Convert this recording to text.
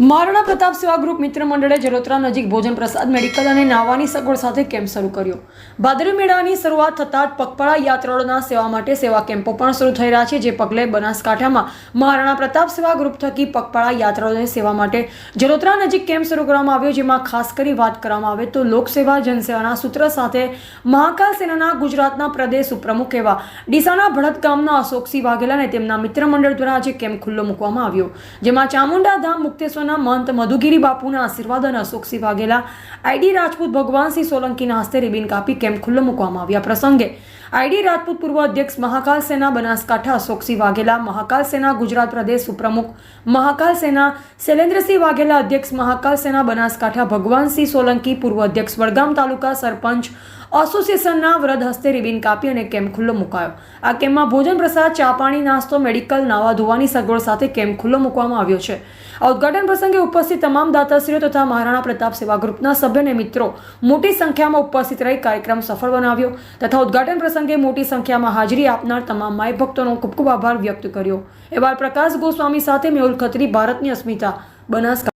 મહારાણા પ્રતાપ સેવા ગ્રુપ મિત્ર મંડળે જરોત્રા નજીક ભોજન પ્રસાદ, મેડિકલ અને નાવાની સગવડ સાથે કેમ્પ શરૂ કર્યો. ભાદરવી મેળાની શરૂઆત થતાં જ પગપાળા યાત્રાળુઓના સેવા માટે સેવા કેમ્પો પણ શરૂ થઈ રહ્યા છે, જે પગલે બનાસકાંઠામાં મહારાણા પ્રતાપ સેવા ગ્રુપ થકી પગપાળા યાત્રાળુઓને સેવા માટે જરોત્રા નજીક કેમ્પ શરૂ કરવામાં આવ્યો, જેમાં ખાસ કરી વાત કરવામાં આવે તો લોકસેવા, જનસેવાના સૂત્ર સાથે મહાકાલ સેનાના ગુજરાતના પ્રદેશ ઉપપ્રમુખ એવા ડીસાના ભડત ગામના અશોકસિંહ વાઘેલા અને તેમના મિત્ર મંડળ દ્વારા આજે કેમ્પ ખુલ્લો મૂકવામાં આવ્યો, જેમાં ચામુંડા ધામ મુક્તેશ્વરના મંત, મધુગીરી બાપુના આશીર્વાદ અને અશોકસિંહ વાઘેલા આઈડી રાજપૂત ભગવાનસિંહ સોલંકીના હસ્તે રિબિન કાપી કેમ્પ ખુલ્લો મૂકવામાં આવ્યા પ્રસંગે આઈડી રાજપૂત પૂર્વ અધ્યક્ષ મહાકાલ સેના બનાસકાંઠા અશોકસિંહ વાઘેલા, મહાકાલ સેના ગુજરાત પ્રદેશ ઉપપ્રમુખ, મહાકાલ સેના શૈલેન્દ્રસિંહ વાઘેલા અધ્યક્ષ, મહાકાલ સેના બનાસકાંઠા ભગવાનસિંહ સોલંકી, પૂર્વ અધ્યક્ષ, વડગામ તાલુકા સરપંચ, એસોસિએશનના વ્રત હસ્તે રિબિન કાપી અને કેમ્પ ખુલ્લો મુકાયો. આ કેમ્પમાં ભોજન, પ્રસાદ, ચા પાણી, નાસ્તો, મેડિકલ, નાવા ધોવાની સગવડ સાથે કેમ્પ ખુલ્લો મૂકવામાં આવ્યો છે. આ ઉદઘાટન પ્રસંગે ઉપસ્થિત તમામ દાતાશ્રીઓ તથા મહારાણા પ્રતાપ સેવા ગ્રુપના સભ્ય અને મિત્રો મોટી સંખ્યામાં ઉપસ્થિત રહી કાર્યક્રમ સફળ બનાવ્યો તથા ઉદઘાટન પ્રસંગે મોટી સંખ્યામાં હાજરી આપનાર તમામ માય ભક્તોનો ખૂબ ખૂબ આભાર વ્યક્ત કર્યો. એવા પ્રકાશ ગોસ્વામી સાથે મેહુલ ખત્રી, ભારતની અસ્મિતા, બનાસકાંઠા.